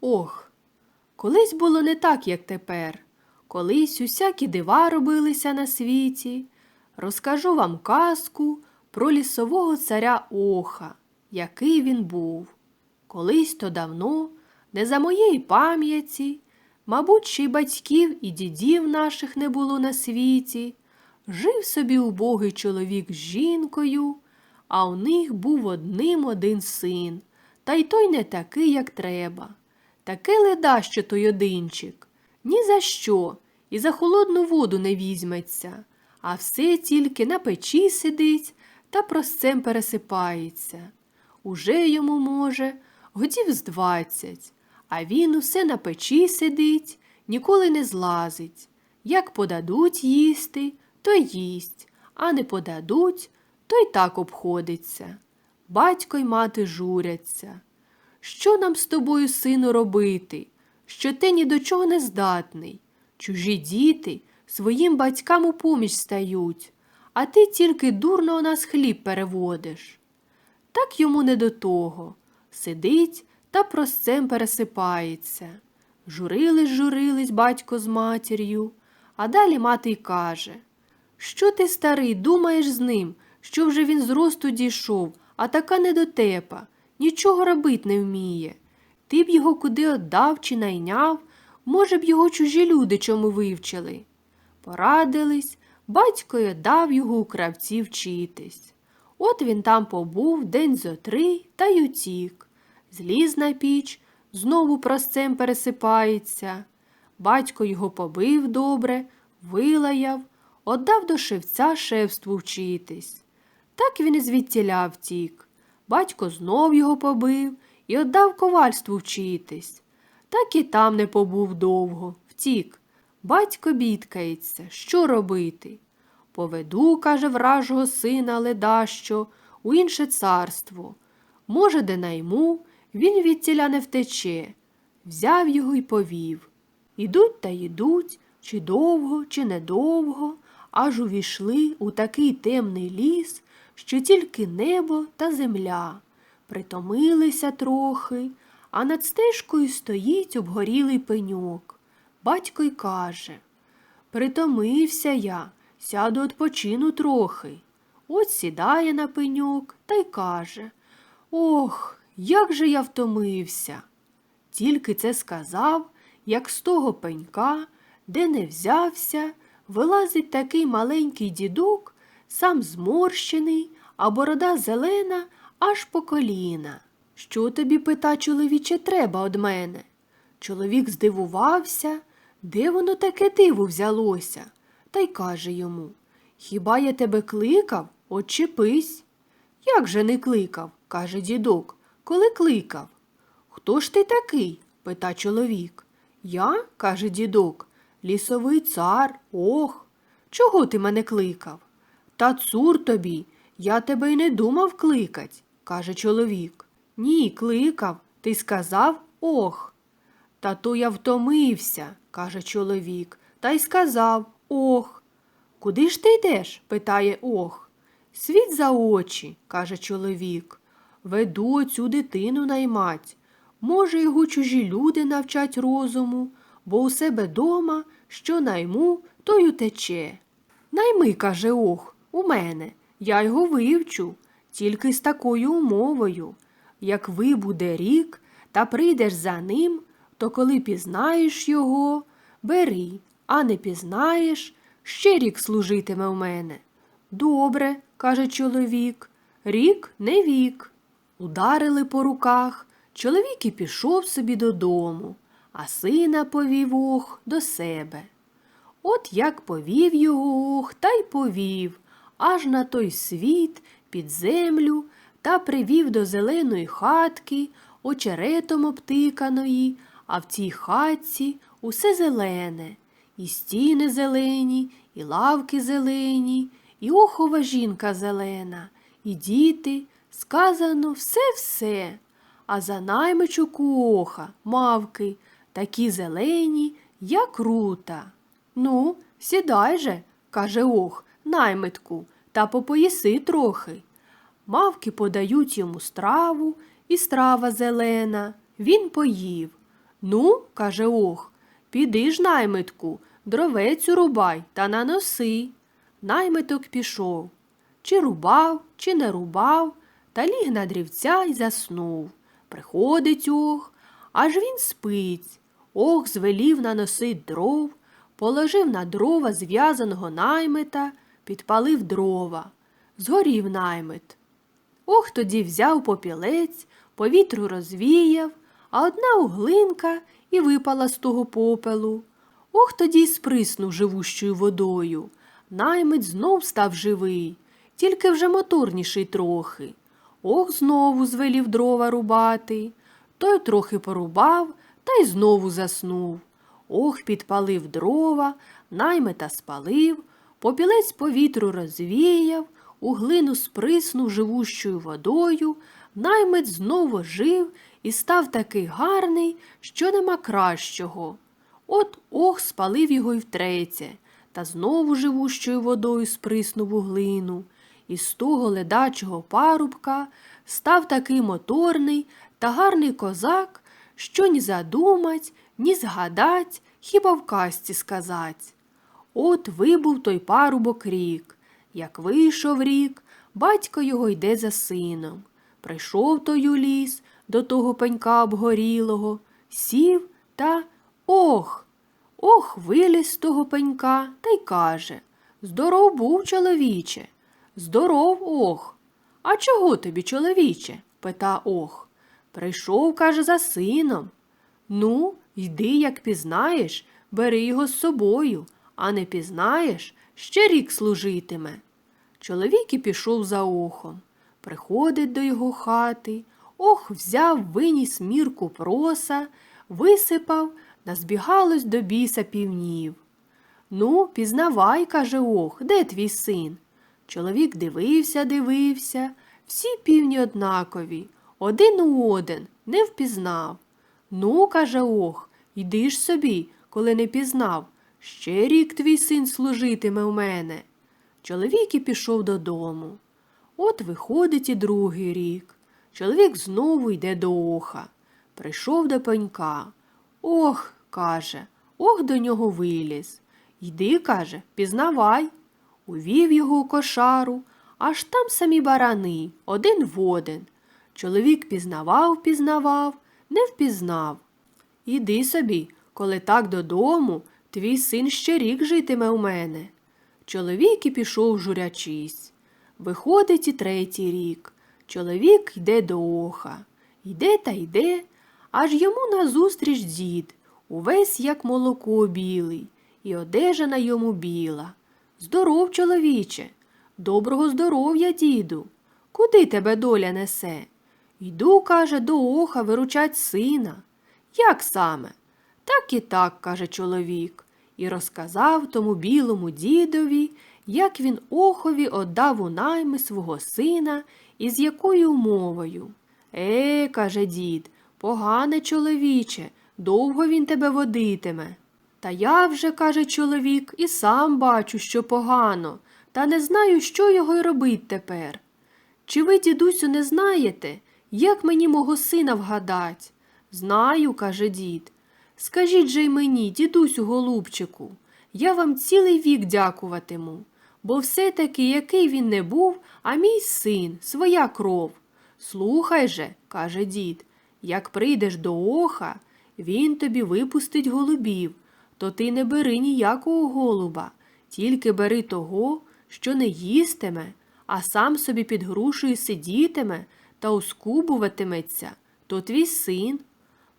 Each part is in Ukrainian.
Ох, колись було не так, як тепер. Колись усякі дива робилися на світі. Розкажу вам казку про лісового царя Оха, який він був. Колись то давно, не за моєї пам'яті, мабуть, ще й батьків і дідів наших не було на світі. Жив собі убогий чоловік з жінкою, а у них був одним один син, та й той не такий, як треба. Таке леда, що той одинчик. Ні за що, і за холодну воду не візьметься, а все тільки на печі сидить та простцем пересипається. Уже йому, може, годів з двадцять, а він усе на печі сидить, ніколи не злазить. Як подадуть їсти, то їсть, а не подадуть, то й так обходиться. Батько й мати журяться. Що нам з тобою, сину, робити? Що ти ні до чого не здатний? Чужі діти своїм батькам у поміч стають, а ти тільки дурно у нас хліб переводиш. Так йому не до того. Сидить та простцем пересипається. Журились, журились батько з матір'ю, а далі мати й каже Що ти, старий, думаєш з ним, що вже він з росту дійшов, а така недотепа, нічого робить не вміє. Ти б його куди отдав чи найняв, може б його чужі люди чому вивчили. Порадились, батько й отдав його у кравці вчитись. От він там побув день зо три та й утік. Зліз на піч, знову простцем пересипається. Батько його побив добре, вилаяв, отдав до шевця шефству вчитись. Так він і звідтіля втік. Батько знов його побив і отдав ковальству вчитись. Так і там не побув довго, втік. Батько бідкається, що робити? Поведу, каже вражого сина ледащо, у інше царство. Може, де найму, він від тіля не втече. Взяв його й повів. Ідуть та йдуть, чи довго, чи недовго, аж увійшли у такий темний ліс, що тільки небо та земля. Притомилися трохи, а над стежкою стоїть обгорілий пеньок. Батько й каже Притомився я, сяду відпочину трохи. От сідає на пеньок та й каже Ох, як же я втомився. Тільки це сказав, як з того пенька, де не взявся, вилазить такий маленький дідок, сам зморщений, а борода зелена аж по коліна. Що тобі, пита, чоловіче, треба од мене? Чоловік здивувався, де воно таке диво взялося, та й каже йому Хіба я тебе кликав? Отчепись. Як же не кликав, каже дідок, коли кликав. Хто ж ти такий? пита чоловік. Я, каже дідок, лісовий цар, ох. Чого ти мене кликав? Та цур тобі, я тебе й не думав кликать, каже чоловік. Ні, кликав, ти сказав ох. Та то я втомився, каже чоловік, та й сказав ох. Куди ж ти йдеш? питає ох. Світ за очі, каже чоловік. Веду оцю дитину наймать. Може, його чужі люди навчать розуму, бо у себе дома, що найму, то й утече. Найми, каже ох, у мене, я його вивчу, тільки з такою умовою. Як вибуде рік та прийдеш за ним, то коли пізнаєш його, бери, а не пізнаєш, ще рік служитиме в мене. Добре, каже чоловік, рік не вік. Ударили по руках, чоловік і пішов собі додому, а сина повів ох до себе. От як повів його ох, та й повів, аж на той світ, під землю, та привів до зеленої хатки, очеретом обтиканої, а в цій хатці усе зелене, і стіни зелені, і лавки зелені, і охова жінка зелена, і діти, сказано все-все. А за наймичуку оха, мавки, такі зелені, як рута. Ну, сідай же, каже ох, наймитку, та попоїси трохи. Мавки подають йому страву, і страва зелена. Він поїв. Ну, каже ох, піди ж, наймитку, дровець урубай та наноси. Наймиток пішов. Чи рубав, чи не рубав, та ліг на дрівця й заснув. Приходить ох, аж він спить. Ох звелів наносить дров, положив на дрова зв'язаного наймита, підпалив дрова. Згорів наймит. Ох тоді взяв попілець, повітру розвіяв, а одна углинка і випала з того попелу. Ох тоді й сприснув живущою водою. Наймит знов став живий, тільки вже моторніший трохи. Ох знову звелів дрова рубати. Той трохи порубав та й знову заснув. Ох, підпалив дрова, наймита спалив, попілець повітру розвіяв, у глину сприснув живущою водою, наймит знову жив і став такий гарний, що нема кращого. От ох спалив його й втретє, та знову живущою водою сприснув у глину. З того ледачого парубка став такий моторний та гарний козак, що ні задумать, ні згадать, хіба в казці сказать. От вибув той парубок рік. Як вийшов рік, батько його йде за сином. Прийшов той у ліс до того пенька обгорілого, сів та ох. Ох, виліз з того пенька та й каже Здоров був, чоловіче. Здоров, ох. А чого тобі, чоловіче? пита ох. Прийшов, каже, за сином. Ну, йди, як пізнаєш, бери його з собою, а не пізнаєш, ще рік служитиме. Чоловік і пішов за охом. Приходить до його хати, ох, взяв, виніс мірку проса, висипав, назбігалось до біса півнів. Ну, пізнавай, каже ох, де твій син? Чоловік дивився, дивився, всі півні однакові, один у один, не впізнав. Ну, каже ох, йди ж собі, коли не пізнав. Ще рік твій син служитиме в мене. Чоловік і пішов додому. От виходить і другий рік. Чоловік знову йде до оха. Прийшов до пенька. Ох, каже, ох до нього виліз. Йди, каже, пізнавай. Увів його у кошару, аж там самі барани, один в один. Чоловік пізнавав, пізнавав, не впізнав. Іди собі, коли так додому, твій син ще рік житиме у мене. Чоловік і пішов журячись. Виходить і третій рік. Чоловік йде до оха. Йде та йде, аж йому назустріч дід, увесь як молоко білий, і одежа на йому біла. Здоров, чоловіче, доброго здоров'я, діду. Куди тебе доля несе? Йду, каже, до оха виручать сина. Як саме? Так і так, каже чоловік, і розказав тому білому дідові, як він охові отдав у найми свого сина і з якою умовою. Е, каже дід, погане чоловіче, довго він тебе водитиме. Та я вже, каже чоловік, і сам бачу, що погано, та не знаю, що його й робить тепер. Чи ви, дідусю, не знаєте, як мені мого сина вгадать? Знаю, каже дід. Скажіть же й мені, дідусю голубчику, я вам цілий вік дякуватиму, бо все-таки який він не був, а мій син, своя кров. Слухай же, каже дід, як прийдеш до оха, він тобі випустить голубів, то ти не бери ніякого голуба, тільки бери того, що не їстиме, а сам собі під грушею сидітиме та ускубуватиметься, то твій син.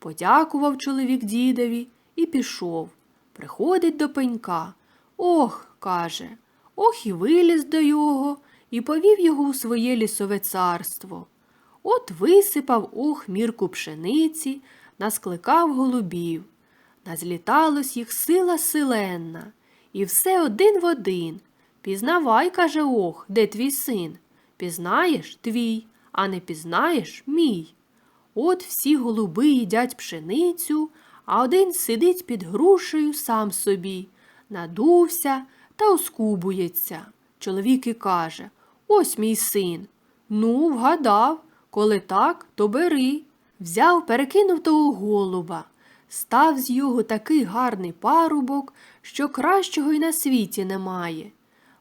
Подякував чоловік дідові і пішов. Приходить до пенька. Ох, каже, ох і виліз до його і повів його у своє лісове царство. От висипав ох мірку пшениці, наскликав голубів. Назліталось їх сила силенна, і все один в один. Пізнавай, каже ох, де твій син. Пізнаєш твій, а не пізнаєш мій. От всі голуби їдять пшеницю, а один сидить під грушею сам собі, надувся та оскубується. Чоловік і каже Ось мій син. Ну, вгадав, коли так, то бери. Взяв, перекинув того голуба. Став з його такий гарний парубок, що кращого й на світі немає.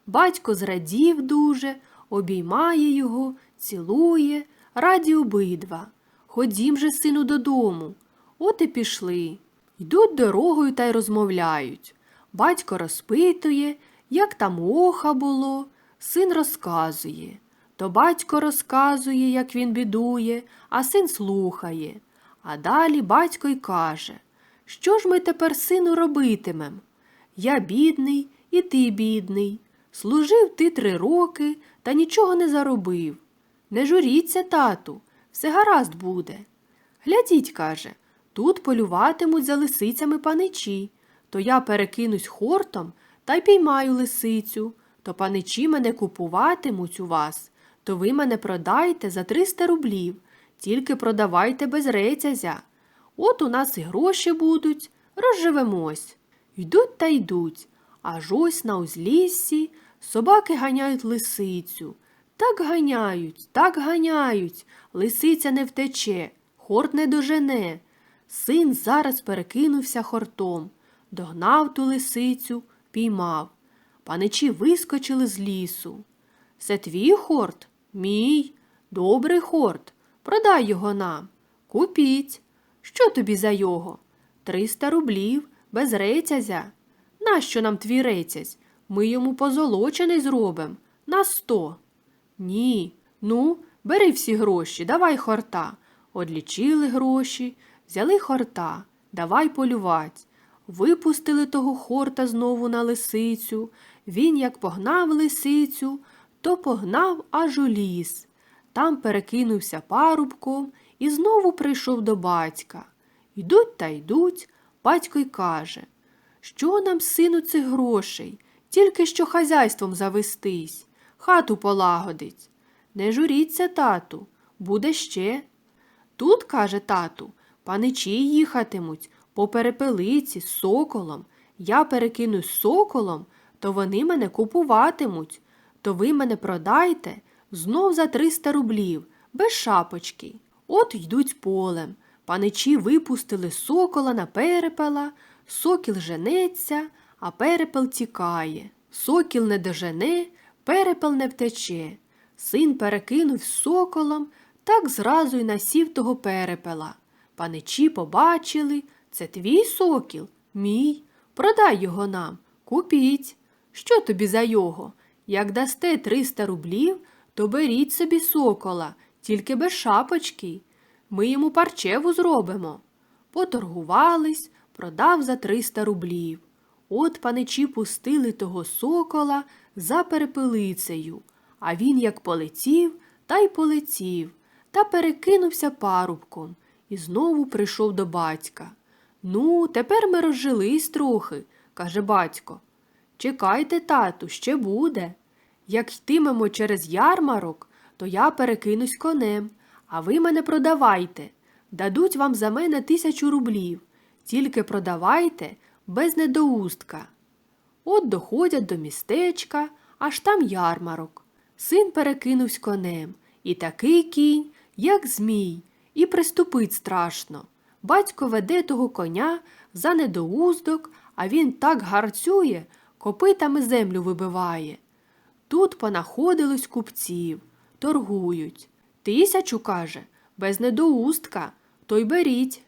Батько зрадів дуже, обіймає його, цілує, раді обидва. Ходім же, сину, додому. От і пішли. Йдуть дорогою та й розмовляють. Батько розпитує, як там оха було, син розказує. То батько розказує, як він бідує, а син слухає. А далі батько й каже, що ж ми тепер, сину, робитимем? Я бідний, і ти бідний. Служив ти три роки та нічого не заробив. Не журіться, тату, все гаразд буде. Глядіть, каже, тут полюватимуть за лисицями паничі, то я перекинусь хортом та й піймаю лисицю, то паничі мене купуватимуть у вас, то ви мене продайте за 300 рублів, тільки продавайте без рецязя. От у нас і гроші будуть, розживемось. Йдуть та йдуть, аж ось на узліссі собаки ганяють лисицю. Так ганяють, так ганяють, лисиця не втече, хорт не дожене. Син зараз перекинувся хортом, догнав ту лисицю, піймав. Паничі вискочили з лісу. Це твій хорт? Мій. Добрий хорт. Продай його нам. Купіть. Що тобі за його? Триста рублів, без рецязя. Нащо нам твій рецязь? Ми йому позолочений зробим. На сто. Ні. Ну, бери всі гроші, давай хорта. Одлічили гроші, взяли хорта, давай полювать. Випустили того хорта знову на лисицю. Він, як погнав лисицю, то погнав аж у ліс. Там перекинувся парубком і знову прийшов до батька. Йдуть та йдуть, батько й каже, що нам, сину, цих грошей, тільки що хазяйством завестись, хату полагодить. Не журіться, тату, буде ще. Тут, каже тату, паничі їхатимуть по перепелиці з соколом. Я перекинусь з соколом, то вони мене купуватимуть. То ви мене продайте знов за 300 рублів, без шапочки. От йдуть полем. Паничі випустили сокола на перепела, сокіл женеться, а перепел тікає. Сокіл не дожене, перепел не втече. Син перекинув соколом, так зразу й насів того перепела. Паничі побачили, це твій сокіл, мій. Продай його нам, купіть. Що тобі за його? Як дасте 300 рублів, то беріть собі сокола, тільки без шапочки. Ми йому парчеву зробимо. Поторгувались, продав за 300 рублів. От паничі пустили того сокола за перепелицею, а він як полетів, та й полетів, та перекинувся парубком і знову прийшов до батька. Ну, тепер ми розжились трохи, каже батько. Чекайте, тату, ще буде. Як йтимемо через ярмарок, то я перекинусь конем, а ви мене продавайте. Дадуть вам за мене тисячу рублів. Тільки продавайте без недоустка. От доходять до містечка, аж там ярмарок. Син перекинувсь конем, і такий кінь, як змій, і приступить страшно. Батько веде того коня за недоуздок, а він так гарцює, копитами землю вибиває. Тут понаходилось купців, торгують. Тисячу, каже, без недоустка, то й беріть.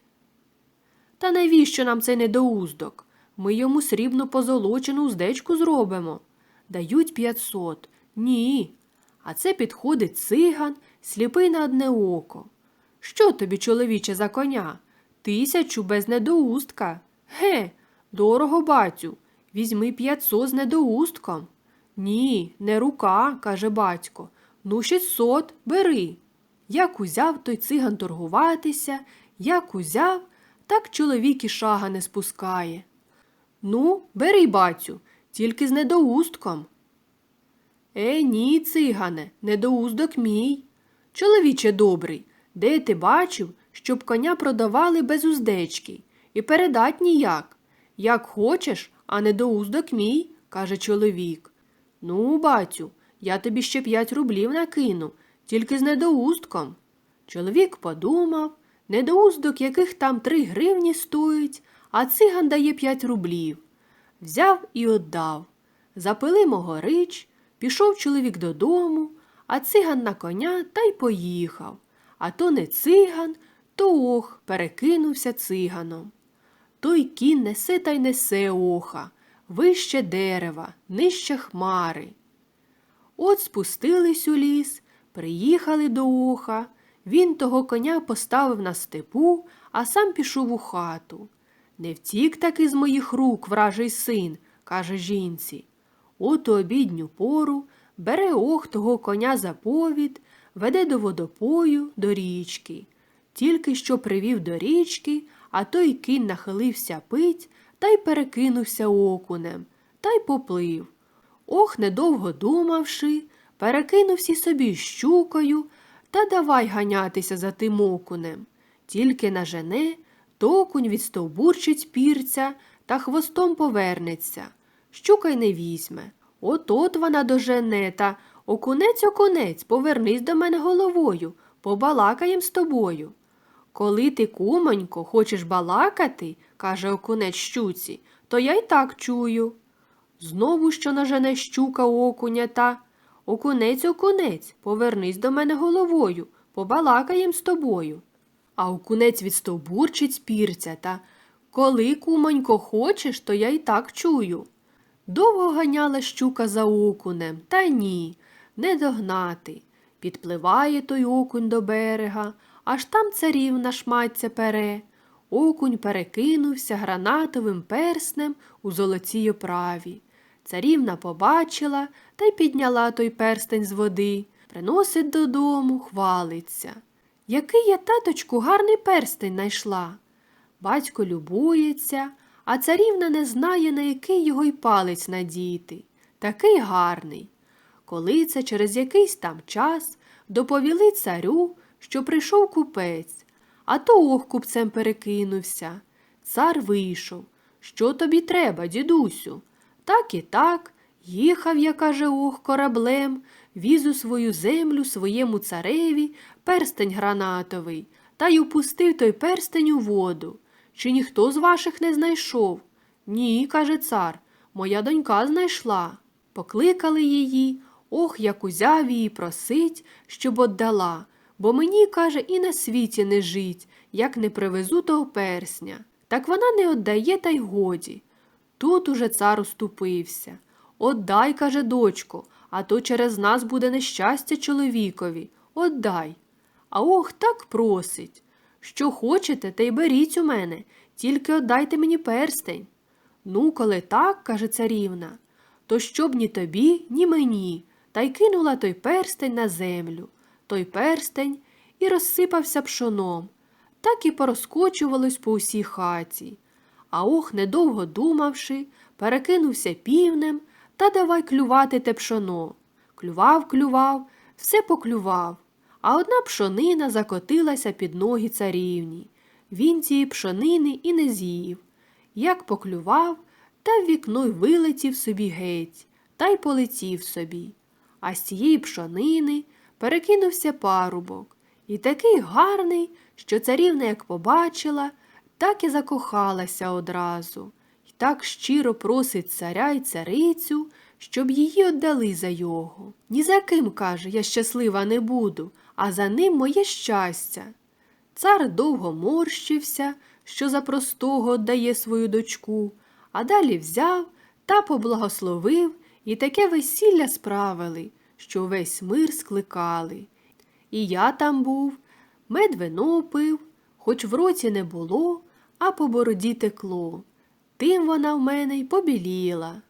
Та навіщо нам цей недоуздок? Ми йому срібну позолочену уздечку зробимо. Дають п'ятсот. Ні. А це підходить циган, сліпий на одне око. Що тобі, чоловіче, за коня? Тисячу без недоустка. Ге, дорого, батю, візьми п'ятсот з недоустком. Ні, не рука, каже батько. Ну, шістсот, бери. Як узяв той циган торгуватися, як узяв, так чоловік і шага не спускає. Ну, бери, бацю, тільки з недоустком. Е, ні, цигане, недоуздок мій. Чоловіче добрий, де ти бачив, щоб коня продавали без уздечки, і передать ніяк. Як хочеш, а недоуздок мій, каже чоловік. Ну, батю, я тобі ще п'ять рублів накину, тільки з недоустком. Чоловік подумав, недоуздок яких там три гривні стоїть, а циган дає п'ять рублів. Взяв і віддав. Запили мого рич, пішов чоловік додому, а циган на коня та й поїхав. А то не циган, то ох, перекинувся циганом. Той кінь несе та й несе оха, вище дерева, нижче хмари. От спустились у ліс, приїхали до оха. Він того коня поставив на степу, а сам пішов у хату. Не втік таки з моїх рук вражий син, каже жінці. От у обідню пору бере ох того коня за повід, веде до водопою, до річки. Тільки що привів до річки, а той кінь нахилився пить та й перекинувся окунем, та й поплив. Ох, недовго думавши, перекинувся собі щукою та давай ганятися за тим окунем. Тільки нажене, то окунь відстовбурчить пірця та хвостом повернеться. Щука й не візьме. От-от вона дожене та окунець окунець, повернись до мене головою, побалакаєм з тобою. Коли ти, кумонько, хочеш балакати, каже окунець щуці, то я й так чую. Знову що нажене щука окуня та окунець окунець, повернись до мене головою, побалакаєм з тобою. А окунець відстовбурчить з пірця та коли, кумонько, хочеш, то я й так чую. Довго ганяла щука за окунем, та ні, не догнати. Підпливає той окунь до берега, аж там царівна шмаття пере. Окунь перекинувся гранатовим перснем у золотій оправі. Царівна побачила та й підняла той перстень з води, приносить додому, хвалиться. Який я, таточку, гарний перстень найшла. Батько любується, а царівна не знає, на який його й палець надіти. Такий гарний. Коли це через якийсь там час доповіли царю, що прийшов купець, а то ох купцем перекинувся. Цар вийшов. Що тобі треба, дідусю? Так і так, їхав я, каже ох, кораблем, віз у свою землю своєму цареві перстень гранатовий, та й упустив той перстень у воду. Чи ніхто з ваших не знайшов? Ні, каже цар, моя донька знайшла. Покликали її, ох, як узяв її просить, щоб отдала, бо мені, каже, і на світі не жить, як не привезу того персня. Так вона не отдає, та й годі. Тут уже цар уступився. Отдай, каже дочко, а то через нас буде нещастя чоловікові. Отдай. А ох, так просить. Що хочете, те й беріть у мене, тільки отдайте мені перстень. Ну, коли так, каже царівна, то щоб ні тобі, ні мені, та й кинула той перстень на землю. Той перстень і розсипався пшоном, так і порозкочувалось по усій хаті. А ох, недовго думавши, перекинувся півнем та давай клювати те пшоно. Клював, клював, все поклював, а одна пшонина закотилася під ноги царівні. Він цієї пшонини і не з'їв. Як поклював, та в вікно й вилетів собі геть, та й полетів собі. А з цієї пшонини перекинувся парубок, і такий гарний, що царівна, як побачила, так і закохалася одразу, так щиро просить царя й царицю, щоб її отдали за його. Ні за ким, каже, я щаслива не буду, а за ним моє щастя. Цар довго морщився, що за простого дає свою дочку, а далі взяв та поблагословив і таке весілля справили, що весь мир скликали. І я там був, мед вино пив, хоч в році не було, а по бороді текло. Тим вона в мене й побіліла.